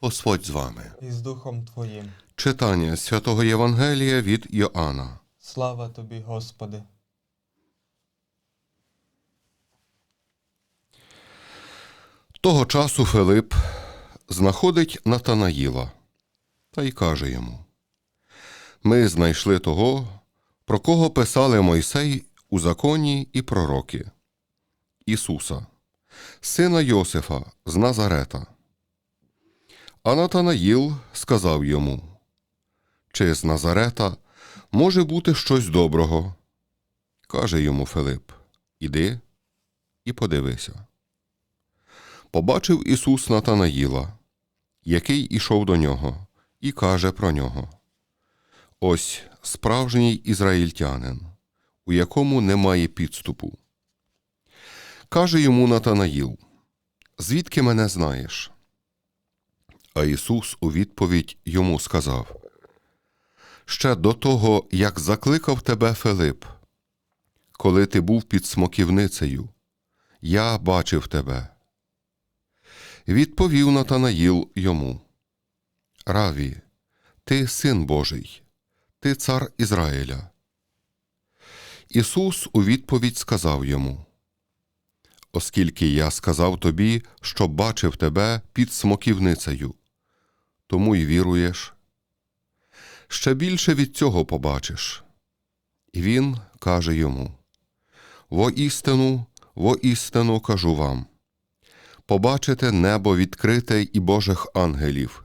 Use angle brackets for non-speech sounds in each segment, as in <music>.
Господь з вами. і з Духом Твоїм. Читання святого Євангелія від Йоанна. Слава Тобі, Господи. Того часу Филип знаходить Натанаїла та й каже йому: Ми знайшли того, про кого писали Мойсей у законі і пророки Ісуса, сина Йосифа з Назарета. А Натанаїл сказав йому: Чи з Назарета може бути щось доброго? Каже йому Филип: Іди і подивися. Побачив Ісус Натанаїла, який ішов до нього, і каже про нього: Ось справжній ізраїльтянин, у якому немає підступу. Каже йому Натанаїл: Звідки мене знаєш? А Ісус у відповідь йому сказав: Ще до того, як закликав тебе Филип, коли ти був під смоківницею, я бачив тебе. Відповів Натанаїл йому: Раві, ти син Божий, ти цар Ізраїля. Ісус у відповідь сказав йому: Оскільки я сказав тобі, що бачив тебе під смоківницею, тому й віруєш. Ще більше від цього побачиш. І він каже йому: Воістину, воістину кажу вам побачите небо відкрите і Божих ангелів,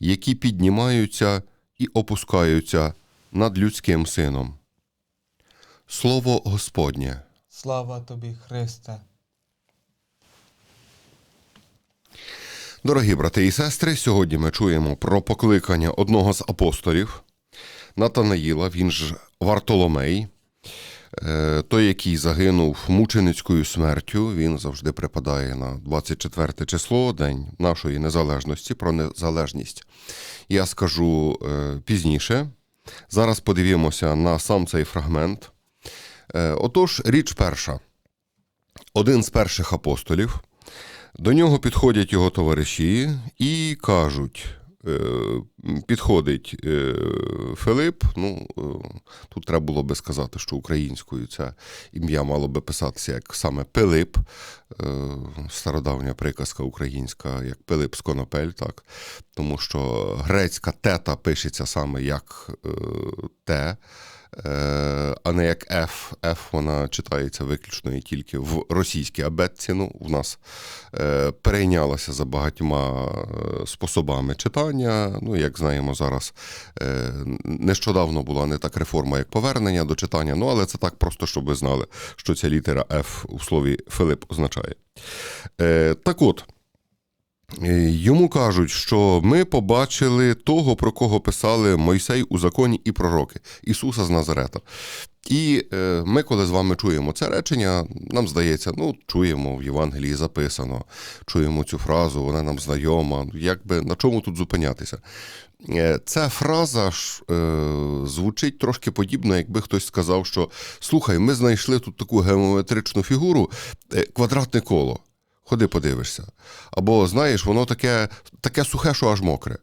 які піднімаються і опускаються над людським сином. Слово Господнє. Слава Тобі, Христе. Дорогі брати і сестри, сьогодні ми чуємо про покликання одного з апостолів Натанаїла, він ж Вартоломей, той, який загинув мученицькою смертю, він завжди припадає на 24 число, День нашої незалежності, про незалежність. Я скажу е, пізніше. Зараз подивимося на сам цей фрагмент. Е, Отож, річ перша. Один з перших апостолів. До нього підходять його товариші і кажуть: е, підходить е, Филип. Ну, е, тут треба було би сказати, що українською це ім'я мало би писатися як саме Пилип, е, стародавня приказка українська, як Пилип з Конопель, так? тому що грецька тета пишеться саме як е, те. А не як F. F вона читається виключно і тільки в російській абетці. Ну, в нас е, перейнялася за багатьма е, способами читання. Ну, як знаємо зараз, е, нещодавно була не так реформа, як повернення до читання. Ну, але це так просто, щоб ви знали, що ця літера F у слові Филип означає. Е, так от. Е, Йому кажуть, що ми побачили того, про кого писали Мойсей у законі і пророки Ісуса з Назарета. І е, ми, коли з вами чуємо це речення, нам здається, ну, чуємо в Євангелії записано, чуємо цю фразу, вона нам знайома. Якби на чому тут зупинятися? Е, Ця фраза ж е, звучить трошки подібно, якби хтось сказав, що слухай, ми знайшли тут таку геометричну фігуру, квадратне коло. Ходи подивишся. Або, знаєш, воно таке, таке сухе, що аж мокре.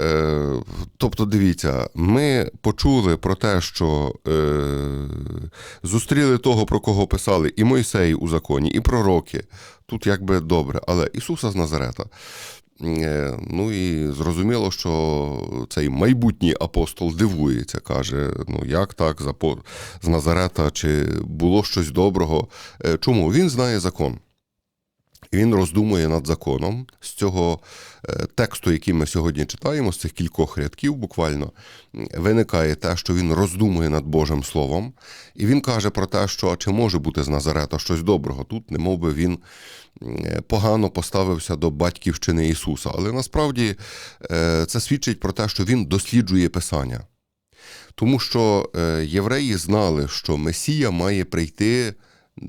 Е, тобто, дивіться, ми почули про те, що е, зустріли того, про кого писали і Мойсей у законі, і пророки. Тут якби добре, але Ісуса з Назарета. Е, Ну і зрозуміло, що цей майбутній апостол дивується, каже: ну як так, з Назарета, чи було щось доброго? Чому? Він знає закон. Він роздумує над законом з цього е, тексту, який ми сьогодні читаємо, з цих кількох рядків буквально, виникає те, що він роздумує над Божим Словом, і він каже про те, що чи може бути з Назарета щось доброго. Тут, немов би він е, погано поставився до батьківщини Ісуса. Але насправді е, це свідчить про те, що він досліджує Писання. Тому що євреї знали, що Месія має прийти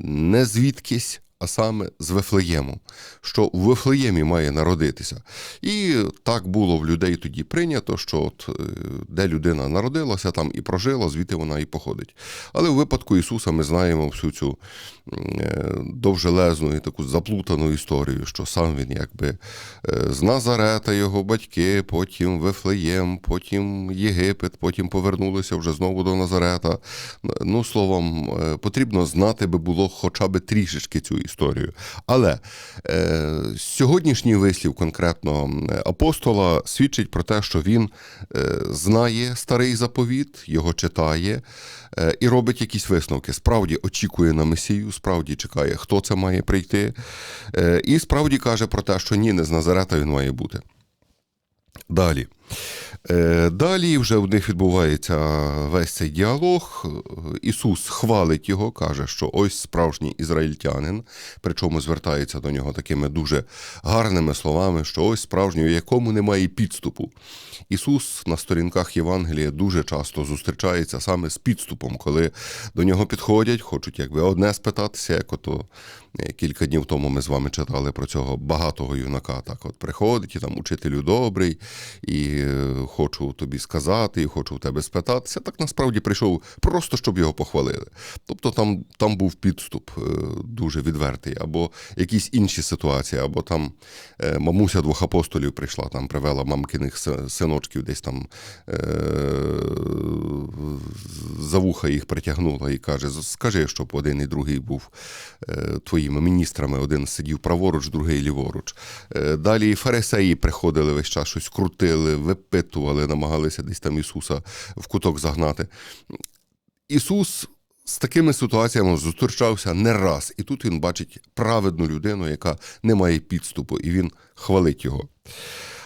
не звідкись, а саме з Вифлеєму, що в Вифлеємі має народитися. І так було в людей тоді прийнято, що от, е, де людина народилася, там і прожила, звідти вона і походить. Але в випадку Ісуса ми знаємо всю цю е, довжелезну і таку заплутану історію, що сам він якби е, з Назарета, його батьки, потім Вифлеєм, потім Єгипет, потім повернулися вже знову до Назарета. Ну, словом, потрібно знати би було хоча б трішечки цю історію. Але е, сьогоднішній вислів конкретно апостола свідчить про те, що він е, знає старий заповіт, його читає е, і робить якісь висновки. Справді очікує на Месію, справді чекає, хто це має прийти. Е, і справді каже про те, що ні, не з Назарета він має бути. Далі. Е, Далі вже в них відбувається весь цей діалог. Ісус хвалить його, каже, що ось справжній ізраїльтянин, причому звертається до нього такими дуже гарними словами, що ось справжній, у якому немає підступу. Ісус на сторінках Євангелія дуже часто зустрічається саме з підступом, коли до нього підходять, хочуть якби одне спитатися, як ото е, кілька днів тому ми з вами читали про цього багатого юнака. Так от приходить і там учителю добрий, і хочу тобі сказати, і хочу у тебе спитатися. Так насправді прийшов просто, щоб його похвалили. Тобто там, там був підступ е, дуже відвертий, або якісь інші ситуації, або там е, мамуся двох апостолів прийшла, там привела мамкиних синочків, десь там е, за вуха їх притягнула і каже: скажи, щоб один і другий був твоїми міністрами, один сидів праворуч, другий ліворуч. Далі фарисеї приходили весь час, щось крутили, випитували, намагалися десь там Ісуса в куток загнати. Ісус з такими ситуаціями зустрічався не раз, і тут він бачить праведну людину, яка не має підступу, і він хвалить його.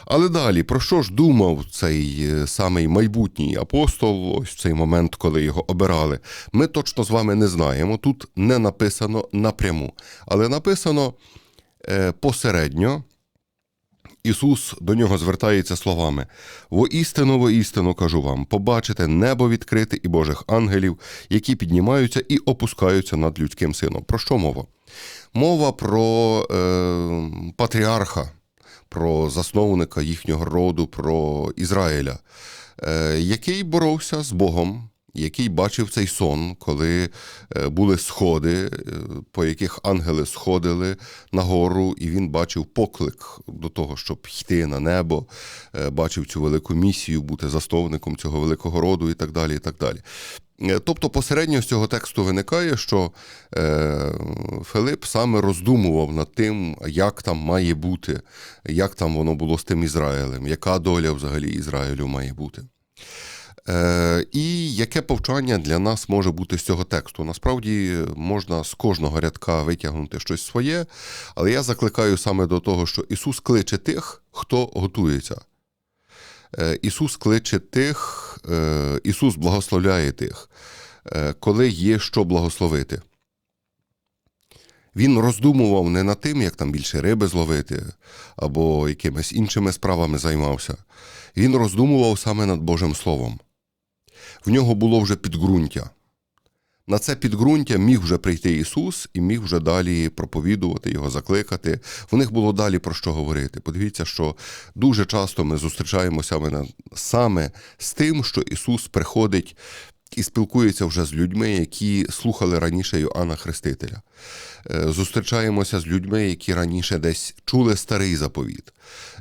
Але далі, про що ж думав цей е, самий майбутній апостол, ось в цей момент, коли його обирали, ми точно з вами не знаємо. Тут не написано напряму, але написано е, посередньо. Ісус до нього звертається словами: Воістину, воістину кажу вам, побачите небо відкрите і Божих ангелів, які піднімаються і опускаються над людським сином. Про що мова? Мова про е, патріарха, про засновника їхнього роду, про Ізраїля, е, який боровся з Богом. Який бачив цей сон, коли е, були сходи, е, по яких ангели сходили на гору, і він бачив поклик до того, щоб йти на небо, е, бачив цю велику місію, бути засновником цього великого роду і так далі. І так далі. Тобто посередньо з цього тексту виникає, що Филип саме роздумував над тим, як там має бути, як там воно було з тим Ізраїлем, яка доля взагалі Ізраїлю має бути. Е, і яке повчання для нас може бути з цього тексту? Насправді можна з кожного рядка витягнути щось своє, але я закликаю саме до того, що Ісус кличе тих, хто готується. Е, Ісус кличе тих, е, Ісус благословляє тих, коли є що благословити. Він роздумував не над тим, як там більше риби зловити, або якимись іншими справами займався. Він роздумував саме над Божим Словом. В нього було вже підґрунтя. На це підґрунтя міг вже прийти Ісус і міг вже далі проповідувати його, закликати. В них було далі про що говорити. Подивіться, що дуже часто ми зустрічаємося саме, з тим, що Ісус приходить і спілкується вже з людьми, які слухали раніше Йоанна Хрестителя. Е, Зустрічаємося з людьми, які раніше десь чули старий заповіт.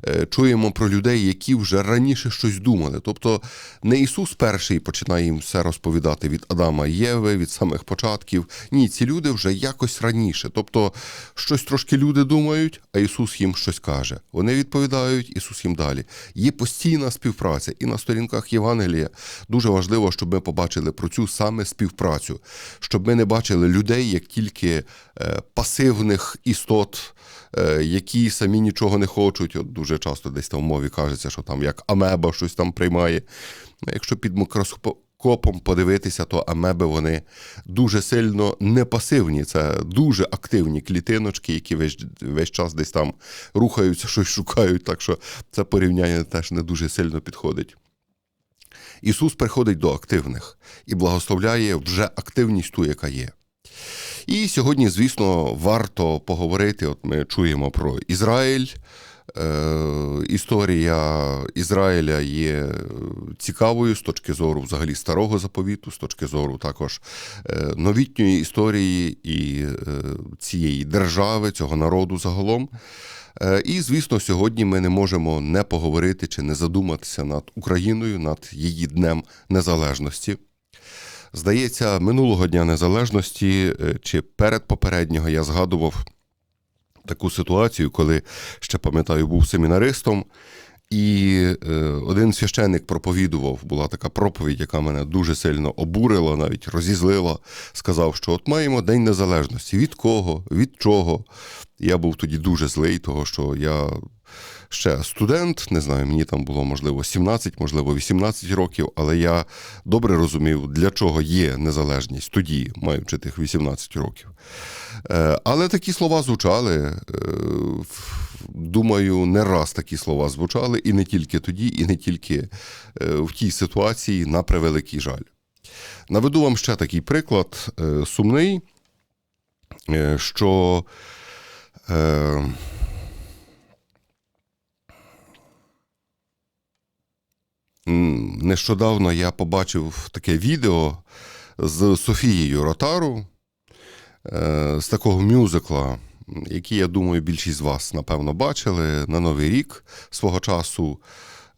Е, Чуємо про людей, які вже раніше щось думали. Тобто не Ісус перший починає їм все розповідати від Адама і Єви, від самих початків. Ні, ці люди вже якось раніше. Тобто щось трошки люди думають, а Ісус їм щось каже. Вони відповідають, Ісус їм далі. Є постійна співпраця. І на сторінках Євангелія дуже важливо, щоб ми побачили про цю саме співпрацю, щоб ми не бачили людей як тільки е, пасивних істот, е, які самі нічого не хочуть. От дуже часто десь там в мові кажеться, що там як амеба щось там приймає. Ну, Якщо під мікроскопом подивитися, то амеби вони дуже сильно не пасивні. Це дуже активні клітиночки, які весь, весь час десь там рухаються, <laughs> щось шукають. Так що це порівняння теж не дуже сильно підходить. Ісус приходить до активних і благословляє вже активність ту, яка є. І сьогодні, звісно, варто поговорити. От ми чуємо про Ізраїль. Е, історія Ізраїля є цікавою з точки зору взагалі старого заповіту, з точки зору також е, новітньої історії і е, цієї держави, цього народу загалом. І, звісно, сьогодні ми не можемо не поговорити чи не задуматися над Україною, над її Днем Незалежності. Здається, минулого Дня Незалежності чи чи передпопереднього я згадував таку ситуацію, коли ще пам'ятаю, був семінаристом, і е, один священник проповідував, була така проповідь, яка мене дуже сильно обурила, навіть розізлила. Сказав, що от маємо День Незалежності. Від кого, від чого? Я був тоді дуже злий, того що я ще студент, не знаю, мені там було можливо 17, можливо, 18 років, але я добре розумів, для чого є незалежність тоді, маючи тих 18 років. Е, Але такі слова звучали. е, в- Думаю, не раз такі слова звучали, і не тільки тоді, і не тільки е, в тій ситуації, на превеликий жаль. Наведу вам ще такий приклад е, сумний, е, що нещодавно я побачив таке відео з Софією Ротару з такого мюзикла, який, я думаю, більшість з вас, напевно, бачили на Новий рік свого часу,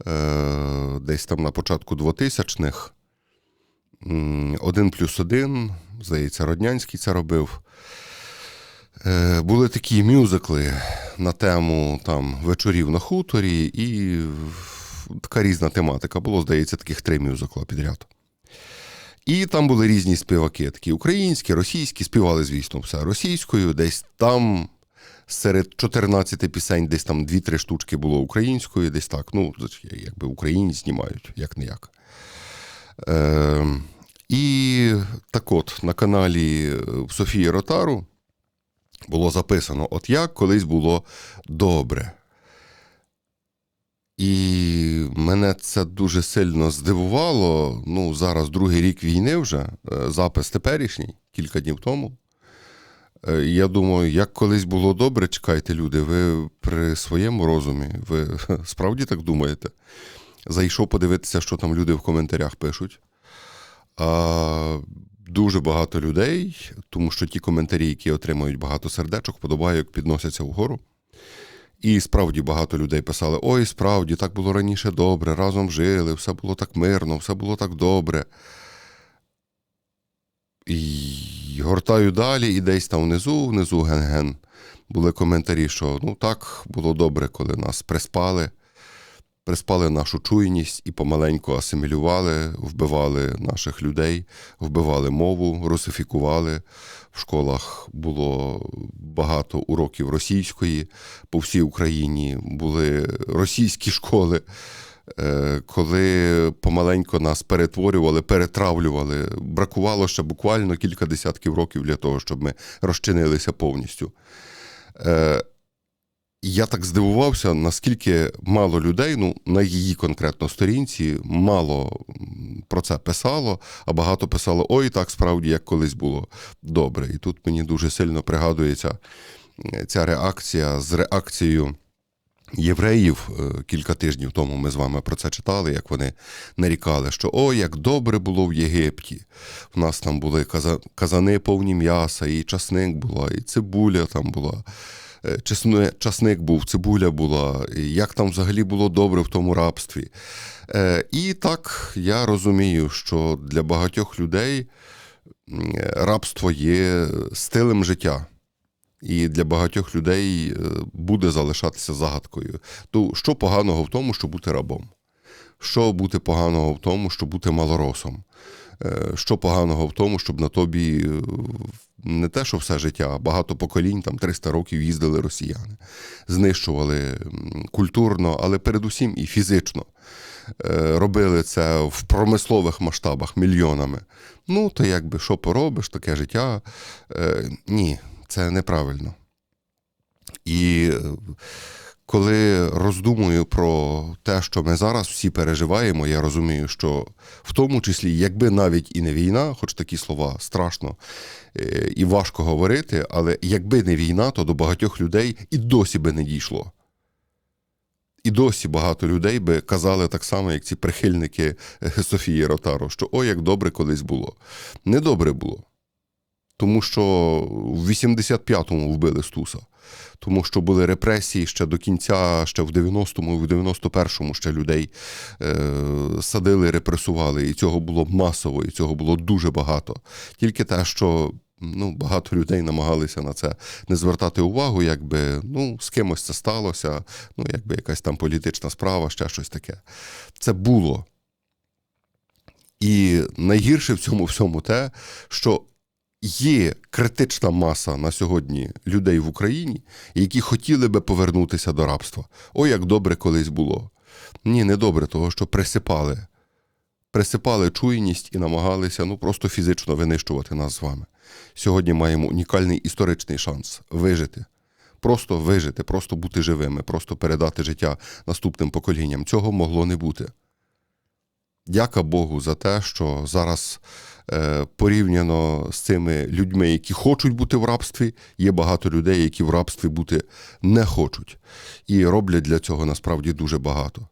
е, десь там на початку 2000-х. М, Один плюс один, здається, Роднянський це робив. Е, Були такі мюзикли на тему там вечорів на хуторі, і така різна тематика. Було, здається, таких три мюзикла підряд. І там були різні співаки, такі українські, російські, співали, звісно, все російською. Десь там серед 14 пісень, десь там 2-3 штучки було українською, десь так. Ну, якби Україні знімають, як не як. Е, і так от, на каналі е, Софії Ротару було записано: от як колись було добре. І мене це дуже сильно здивувало. Ну, зараз другий рік війни вже, е, запис теперішній, кілька днів тому. Е, Я думаю, як колись було добре, чекайте, люди, ви при своєму розумі, ви <laughs> справді так думаєте? Зайшов подивитися, що там люди в коментарях пишуть. А, дуже багато людей, тому що ті коментарі, які отримують багато сердечок, подобайок, підносяться вгору. І справді багато людей писали: ой, справді, так було раніше добре, разом жили, все було так мирно, все було так добре. І гортаю далі, і десь там внизу, внизу ген-ген, були коментарі, що ну так було добре, коли нас приспали, приспали нашу чуйність і помаленьку асимілювали, вбивали наших людей, вбивали мову, русифікували. В школах було багато уроків російської, по всій Україні були російські школи. Е, Коли помаленько нас перетворювали, перетравлювали, бракувало ще буквально кілька десятків років для того, щоб ми розчинилися повністю. Я так здивувався, наскільки мало людей, ну на її конкретно сторінці, мало про це писало, а багато писало: ой, так справді, як колись було добре. І тут мені дуже сильно пригадується е, ця реакція з реакцією. Євреїв е, кілька тижнів тому ми з вами про це читали, як вони нарікали, що о, як добре було в Єгипті. У нас там були казани повні м'яса, і часник була, і цибуля там була. Е, Часник був, цибуля була, як там взагалі було добре в тому рабстві. Е, І так я розумію, що для багатьох людей рабство є стилем життя. І для багатьох людей е, буде залишатися загадкою. То що поганого в тому, щоб бути рабом? Що бути поганого в тому, щоб бути малоросом? Що поганого в тому, щоб на тобі не те, що все життя, а багато поколінь, там 300 років їздили росіяни, знищували культурно, але передусім і фізично. Е, Робили це в промислових масштабах мільйонами. Ну, то якби що поробиш, таке життя. Е, Ні, це неправильно. І е, Коли роздумую про те, що ми зараз всі переживаємо, я розумію, що в тому числі, якби навіть і не війна, хоч такі слова страшно е, і важко говорити, але якби не війна, то до багатьох людей і досі би не дійшло. І досі багато людей би казали так само, як ці прихильники е, Софії Ротаро, що ой, як добре колись було. Недобре було. Тому що в 85-му вбили Стуса. Тому що були репресії ще до кінця, ще в 90-му і в 91-му ще людей е, садили, репресували. І цього було масово, і цього було дуже багато. Тільки те, що ну, багато людей намагалися на це не звертати увагу, якби ну, з кимось це сталося, ну, якби якась там політична справа, ще щось таке. Це було. І найгірше в цьому всьому те, що є критична маса на сьогодні людей в Україні, які хотіли би повернутися до рабства. Ой, як добре колись було. Ні, не добре, того, що присипали. Присипали чуйність і намагалися ну, просто фізично винищувати нас з вами. Сьогодні маємо унікальний історичний шанс вижити. Просто вижити, просто бути живими, просто передати життя наступним поколінням. Цього могло не бути. Дяка Богу за те, що зараз е, порівняно з цими людьми, які хочуть бути в рабстві, є багато людей, які в рабстві бути не хочуть. І роблять для цього насправді дуже багато.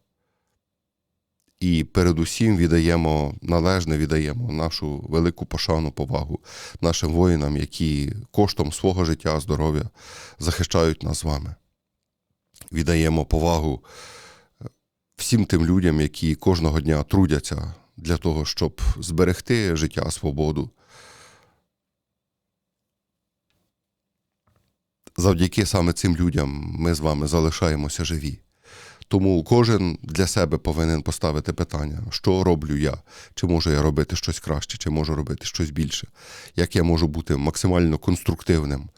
І передусім віддаємо належне, віддаємо нашу велику пошану, повагу нашим воїнам, які коштом свого життя, здоров'я захищають нас з вами. Віддаємо повагу всім тим людям, які кожного дня трудяться для того, щоб зберегти життя, свободу. Завдяки саме цим людям ми з вами залишаємося живі. Тому кожен для себе повинен поставити питання, що роблю я, чи можу я робити щось краще, чи можу робити щось більше, як я можу бути максимально конструктивним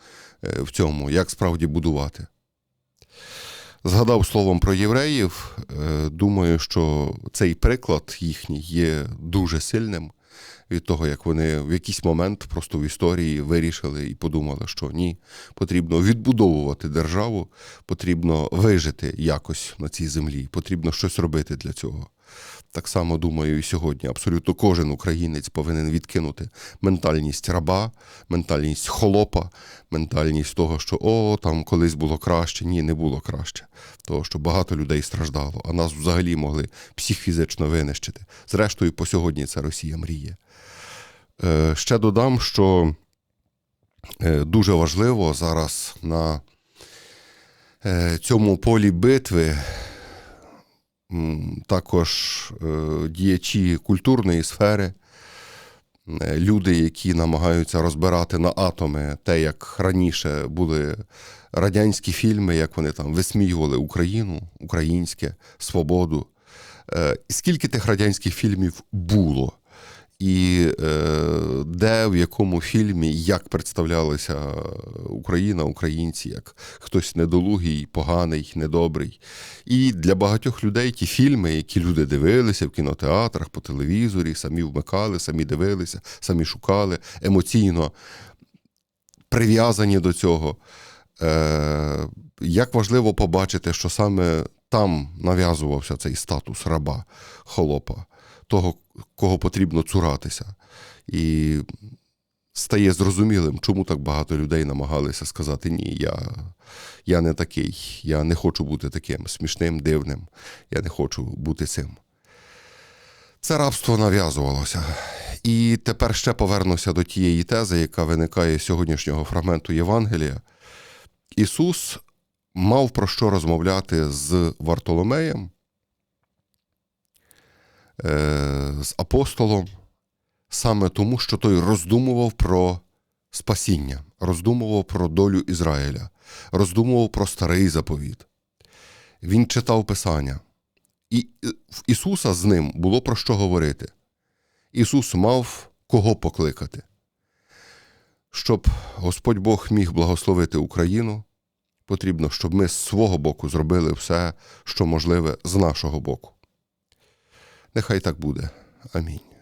е, в цьому, як справді будувати. Згадав словом про євреїв. е, Думаю, що цей приклад їхній є дуже сильним від того, як вони в якийсь момент просто в історії вирішили і подумали, що ні, потрібно відбудовувати державу, потрібно вижити якось на цій землі, потрібно щось робити для цього. Так само думаю, і сьогодні абсолютно кожен українець повинен відкинути ментальність раба, ментальність холопа, ментальність того, що о, там колись було краще. Ні, не було краще. Того, що багато людей страждало, а нас взагалі могли психфізично винищити. Зрештою, по сьогодні це Росія мріє. Е, ще додам, що е, дуже важливо зараз на е, цьому полі битви також е, діячі культурної сфери, е, люди, які намагаються розбирати на атоми те, як раніше були радянські фільми, як вони там висміювали Україну, українське, свободу. Е, Скільки тих радянських фільмів було? І е, де в якому фільмі як представлялася Україна, українці, як хтось недолугий, поганий, недобрий. І для багатьох людей ті фільми, які люди дивилися в кінотеатрах, по телевізорі, самі вмикали, самі дивилися, самі шукали, емоційно прив'язані до цього. Е, як важливо побачити, що саме там нав'язувався цей статус раба, холопа, того, кого потрібно цуратися. І стає зрозумілим, чому так багато людей намагалися сказати: ні, я, я не такий, я не хочу бути таким смішним, дивним, я не хочу бути цим. Це рабство нав'язувалося. І тепер ще повернуся до тієї тези, яка виникає з сьогоднішнього фрагменту Євангелія. Ісус мав про що розмовляти з Вартоломеєм, з апостолом, саме тому, що той роздумував про спасіння, роздумував про долю Ізраїля, роздумував про старий заповіт. Він читав Писання. І в Ісуса з ним було про що говорити. Ісус мав кого покликати. Щоб Господь Бог міг благословити Україну, потрібно, щоб ми з свого боку зробили все, що можливе з нашого боку. Нехай так буде. Амінь.